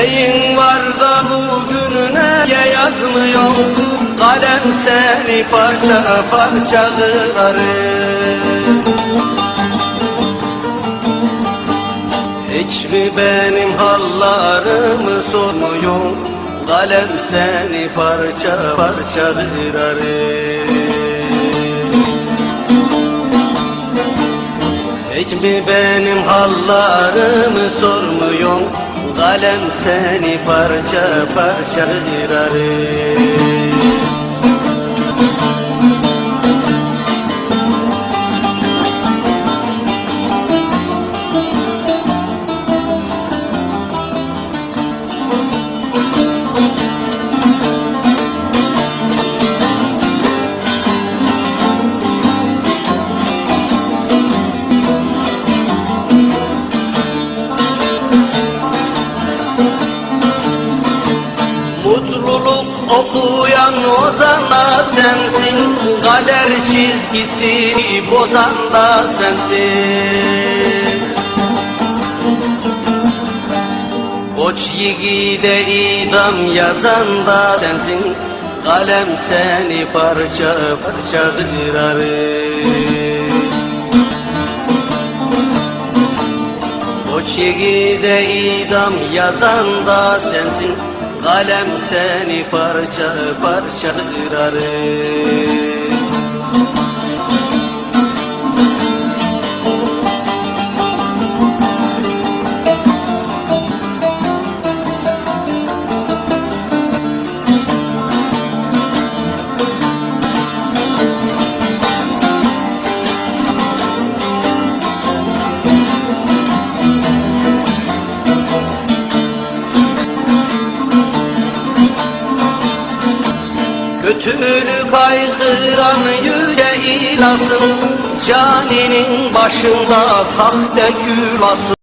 Neyin var da bugününe yazmıyor. Kalem seni parça parça kırarım Hiç mi benim hallarımı sormuyor? Kalem seni parça parça kırarım Hiç mi benim hallarımı sormuyor Kalem seni parça parça kırarım Mutluluk okuyan ozan da sensin. Kader çizgisini bozan da sensin. Koç yiğide idam yazan da sensin. Kalem seni parça parça kırarım. Koç yiğide idam yazan da sensin Kalem seni parça parça kırarım Kötülük aykıran yüce ilasın Caninin başında sahte külasın